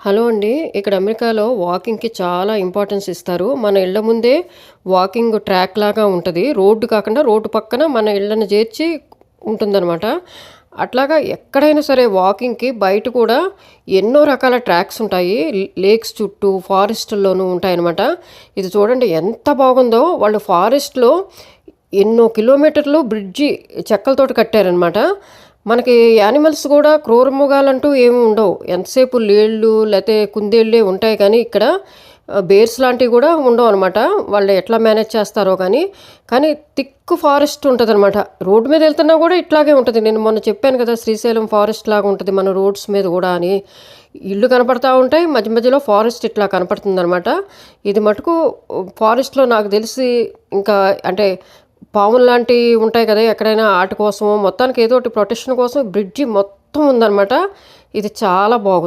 Hello అండి. ఇక్కడ అమెరికాలో వాకింగ్కి చాలా ఇంపార్టెన్స్ ఇస్తారు. మన ఇళ్ళ ముందే వాకింగ్ ట్రాక్ లాగా ఉంటుంది. రోడ్డు కాకుండా రోడ్డు పక్కన మన ఇళ్ళని చేర్చి ఉంటుందన్నమాట. అట్లాగా ఎక్కడైనా సరే వాకింగ్కి బయట కూడా ఎన్నో రకాల ట్రాక్స్ ఉంటాయి. లేక్స్ చుట్టూ ఫారెస్ట్లోనూ ఉంటాయన్నమాట. ఇది చూడండి ఎంత బాగుందో. వాళ్ళు ఫారెస్ట్లో ఎన్నో కిలోమీటర్లు బ్రిడ్జి చెక్కలతోటి కట్టారనమాట మనకి యానిమల్స్ కూడా క్రూరమృగాలంటూ ఏమి ఉండవు. ఎంతసేపు లేళ్ళు లేకపోతే కుందేళ్ళే ఉంటాయి కానీ ఇక్కడ బేర్స్ లాంటివి కూడా ఉండవు అనమాట వాళ్ళు ఎట్లా మేనేజ్ చేస్తారో కానీ కానీ థిక్ ఫారెస్ట్ ఉంటుంది అనమాట రోడ్డు మీద వెళ్తున్నా కూడా ఇట్లాగే ఉంటుంది. నేను మొన్న చెప్పాను కదా శ్రీశైలం ఫారెస్ట్ లాగా ఉంటుంది మన రోడ్స్ మీద కూడా అని. ఇల్లు కనపడతా ఉంటాయి మధ్య మధ్యలో ఫారెస్ట్ ఇట్లా కనపడుతుంది అనమాట ఇది మటుకు ఫారెస్ట్లో నాకు తెలిసి ఇంకా అంటే పాములు లాంటివి ఉంటాయి కదా ఎక్కడైనా ఆట కోసం మొత్తానికి ఏదో ఒకటి ప్రొటెక్షన్ కోసం బ్రిడ్జి మొత్తం ఉందన్నమాట. ఇది చాలా బాగుంది.